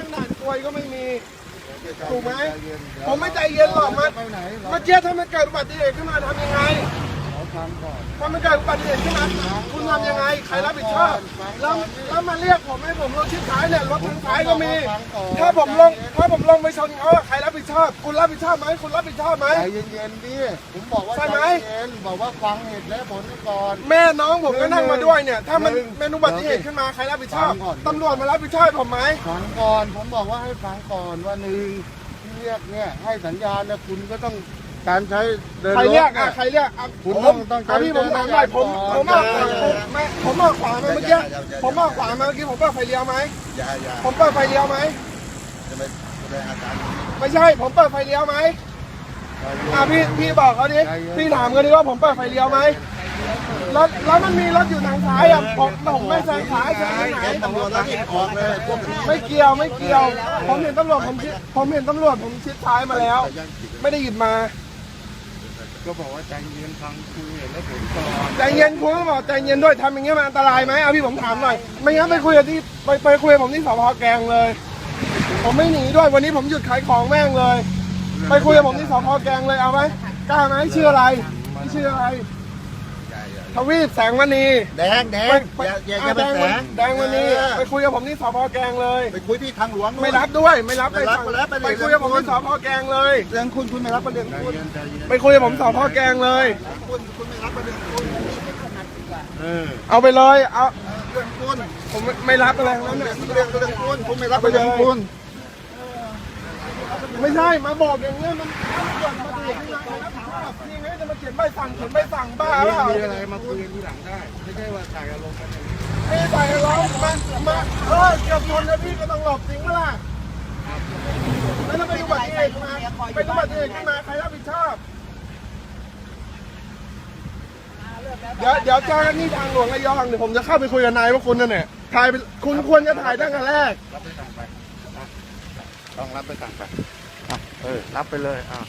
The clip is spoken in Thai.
ตั้งด่านกลวยก็ไม่มี ถูกไหม ผมไม่ใจเย็นหรอกมาไปไหนเราเมื่อกี้ถ้ามันเกิดอุบัติเหตุขึ้นมาทำยังไงขอฟังก่อนถ้ามันเกิดอุบัติเหตุขึ้นมาคุณทำยังไง ใครรับผิดชอบ แล้วแล้วมาเรียกผมให้ผมลงชิดท้ายเนี่ยรถทางท้ายก็มี ถ้าผมลงถ้าผมลงไปชนเขาใครรับ ชอบ คุณรับผิดชอบไหมคุณรับผิดชอบไหม ใจเย็นๆดิผมบอกว่าใช่ไหม ใจเย็นบอกว่าฟังเหตุและผลก่อน แม่น้องผมก็นั่งมาด้วยเนี่ย ถ้ามันหนึ่งเป็นอุบัติเหตุขึ้นมาใครรับผิดชอบ ฟังก่อน ตำรวจมารับผิดชอบผมไหม ฟังก่อน ผมบอกว่าให้ฟังก่อนว่าหนึ่งที่เรียกเนี่ยให้สัญญาณนะคุณก็ต้องการใช้เดินใครรถเรียกเนี่อะยใครเรียกอะคุณผมต้องต้องใช้อะพี่ผมถามหน่อยผมเดิผมนออกเดิขวานผมไม่ผมออกขวามาเมื่อกี้ ผมออกขวามาเมื่อกี้ผมเปิดไฟเลี้ยวไหม อย่าอย่าผมเปิดไฟเลี้ยวไหมจะไป แสดงอาการไม่ใช่ผมเปิดไฟเลี้ยวไหมอะพี่พี่บอกเขาดิพี่ถามเขาดิว่าผมเปิดไฟเลี้ยวไหมรถแล้วมันมีรถอยู่ทางซ้ายอะผมผมไม่แซงซ้ายแซงทางไหนแจ้งตำรวจแล้วรีบออกเลยพวกนี้ไม่เกี่ยวไม่เกี่ยว ผมเห็นตำรวจผมชิดผมเห็นตำรวจผมชิดซ้ายมาแล้ว ไม่ได้หยิบมา ก็บอกว่าใจเย็นฟังคุยเหตุและผลก่อนใจเย็นคุณก็บอกใจเย็นด้วยทำอย่างเงี้ยมันอันตรายไหมเอาพี่ผมถามหน่อย ไม่งั้นไปคุยกับที่ไปไปคุยกับผมที่สพแกลงเลย ผมไม่หนีด้วยวันนี้ผมหยุดขายของแม่งเลย ไปคุยกับผมที่สพแกลงเลยเอาไหมกล้าไหมชื่ออะไรชื่ออะไร ทวีปแสงมณีแดงแดไปงไปอย่าอย่าออะย่าไปแดงแสวันงแดงวันนี้ไปคุยกับผมที่สพแกลงเลย ไปคุยที่ทางหลวงนู่นไม่รับด้วยไม่รับไม่รับสั่งไม่รับไปเลยไปคุยกับผมที่สพแกลงเลยเรื่องคุณคุณไม่รับประเด็นใจคุณเย็นใจเย็นไปคุยกับผมสพแกลงเลยคุณคุณไม่รับประเด็นคุณเออเอาไปเลยเอาเรื่องคุณผมไม่ไม่รับอะไรทั้งนั้นน่ะเรื่องเรื่องคุณคุณไม่รับประเด็นคุณ ไม่ใช่ มาบอกอย่างเงี้ยมันตำรวจมาดูที่ไหนนะครับนี่ไงจะมาเขียนใบสั่งเขียนใบสั่งบ้าเปล่ามีอะไรมาคุยกันทีหลังได้ ไม่ใช่ว่าถ่ายอารมณ์กันอย่างนี้ไม่ใส่ร้องมามาเออเกือบชนแล้วพี่ก็ต้องหลบจริงปะล่ะแล้วถ้าไปอุบัติเหตุมาไปอุบัติเหตุขึ้นมาใครรับผิดชอบเดี๋ยวเดี๋ยวเจ้าหน้าที่ทางหลวงระยองเดี๋ยวผมจะเข้าไปคุยกับนายว่าคุณนั่นเนี่ยถ่ายไปคุณควรจะถ่ายตั้งแต่แรก รับไปสั่งไปอะต้องรับไปสั่งไป อะเออรับไปเลยอะ